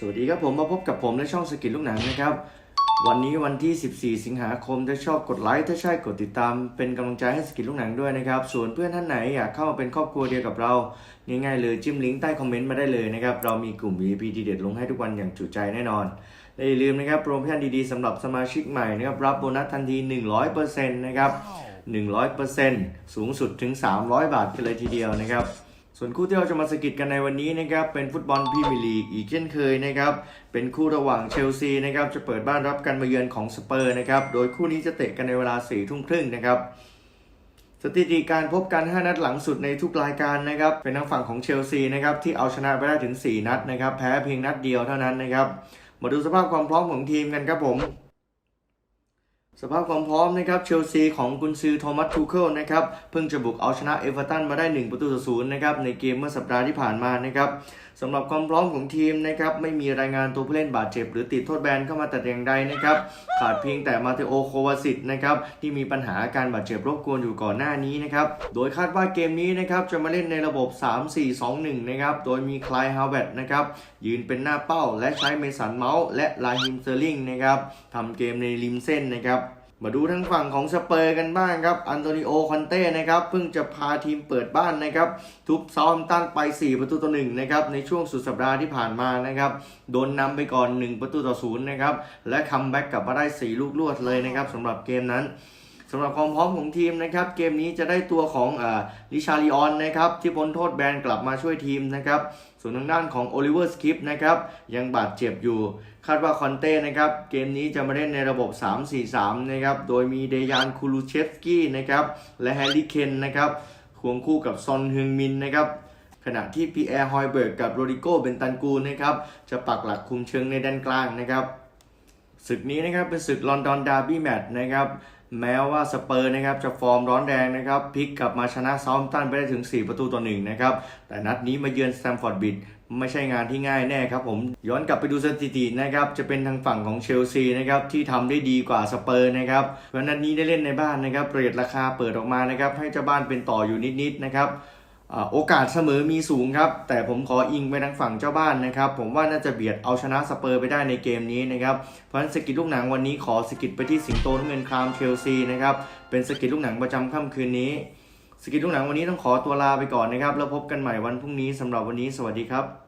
สวัสดีครับผมมาพบกับผมในช่องสกิลลูกหนังนะครับ วันนี้วันที่ 14 สิงหาคมถ้าชอบกดไลค์ถ้าใช่กดติดตาม เป็นกำลังใจให้สกิลลูกหนังด้วยนะครับ ส่วนเพื่อนท่านไหนอยากเข้ามาเป็นครอบครัวเดียวกับเราง่ายๆเลยจิ้มลิงก์ใต้คอมเมนต์มาได้เลยนะครับเรามีกลุ่ม VIP ดีเด็ดลงให้ทุกวันอย่างจุใจแน่นอนและอย่าลืมนะครับโปรโมชั่นดีๆสำหรับสมาชิกใหม่นะครับรับโบนัสทันที 100%นะครับ100%สูงสุดถึง 300 บาทกันเลยทีเดียวนะครับ ส่วนคู่ที่เราจะมาสกิดกันในวันนี้นะครับเป็นฟุตบอลพรีเมียร์ลีกอีกเช่นเคยนะครับเป็นคู่ระหว่างเชลซีนะครับจะเปิดบ้านรับการมาเยือนของสเปอร์นะครับโดยคู่นี้จะเตะกันในเวลา4ี่ทุ่มครึ่งนะครับสถิติการพบกัน 5 นัดหลังสุดในทุกรายการนะครับเป็นทางฝั่งของเชลซีนะครับที่เอาชนะไปได้ถึง 4 นัดนะครับแพ้เพียงนัดเดียวเท่านั้นนะครับมาดูสภาพความพร้อมของทีมกันครับผม สภาพความพร้อมนะครับเชลซีของกุนซือโทมัสทูเคิลนะครับเพิ่งจะบุกเอาชนะเอเวอร์ตันมาได้ 1 ประตูต่อศูนย์นะครับในเกมเมื่อสัปดาห์ที่ผ่านมานะครับสำหรับความพร้อมของทีมนะครับไม่มีรายงานตัวผู้เล่นบาดเจ็บ หรือติดโทษแบนเข้ามาแต่อย่างใดนะครับขาดเพียงแต่มาเตโอโควาสิตนะครับที่มีปัญหาอาการบาดเจ็บรบกวนอยู่ก่อนหน้านี้นะครับโดยคาดว่าเกมนี้นะครับจะมาเล่นในระบบ 3-4-2-1 นะครับโดยมีคลายฮาวเวตนะครับยืนเป็นหน้าเป้า และใช้เมสันเมาส์และลาฮิมเซอร์ลิงนะครับทำเกมในริมเส้นนะครับ มาดูทางฝั่งของสเปอร์กันบ้างครับอันโตนิโอคอนเต้นะครับเพิ่งจะพาทีมเปิดบ้านนะครับทุบซอมตันไป 4 ประตูต่อ1นะครับในช่วงสุดสัปดาห์ที่ผ่านมานะครับโดนนำไปก่อน 1 ประตูต่อ0นะครับและคัมแบ็กกลับมาได้ 4 ลูกรวดเลยนะครับสำหรับเกมนั้น สำหรับความพร้อมของทีมนะครับเกมนี้จะได้ตัวของลิชาริออนนะครับที่พ้นโทษแบนกลับมาช่วยทีมนะครับส่วนทางด้านของโอลิเวอร์สคิปนะครับยังบาดเจ็บอยู่ คาดว่าคอนเต้นะครับเกมนี้จะมาเล่นในระบบ 3-4-3 นะครับโดยมีเดยานคูลูเชฟสกี้นะครับและแฮร์รี่เคนนะครับควงคู่กับซอนฮึงมินนะครับขณะที่พีแอร์ฮอยเบิร์กกับโรดิโกเบนตันกูนะครับจะปักหลักคุมเชิงในด้านกลางนะครับศึกนี้นะครับเป็นศึกลอนดอนดาร์บี้แมตช์นะครับ แม้ว่าสเปอร์นะครับจะฟอร์มร้อนแรงนะครับพลิกกลับมาชนะซาท์ตันไปได้ถึง 4 ประตูต่อหนึ่งนะครับ แต่นัดนี้มาเยือนสแตมฟอร์ดบิดไม่ใช่งานที่ง่ายแน่ครับผมย้อนกลับไปดูสถิตินะครับจะเป็นทางฝั่งของเชลซีนะครับที่ทำได้ดีกว่าสเปอร์นะครับเพราะนัดนี้ได้เล่นในบ้านนะครับเรทราคาเปิดออกมานะครับให้เจ้าบ้านเป็นต่ออยู่นิดๆนะครับ โอกาสเสมอมีสูงครับ แต่ผมขออิงไปทางฝั่งเจ้าบ้านนะครับ ผมว่าน่าจะเบียดเอาชนะสเปอร์ไปได้ในเกมนี้นะครับ เพราะฉะนั้นสกิดลูกหนังวันนี้ขอสกิดไปที่สิงโตน้ำเงินครามเชลซีนะครับ เป็นสกิดลูกหนังประจำค่ำคืนนี้ สกิดลูกหนังวันนี้ต้องขอตัวลาไปก่อนนะครับ แล้วพบกันใหม่วันพรุ่งนี้สำหรับวันนี้สวัสดีครับ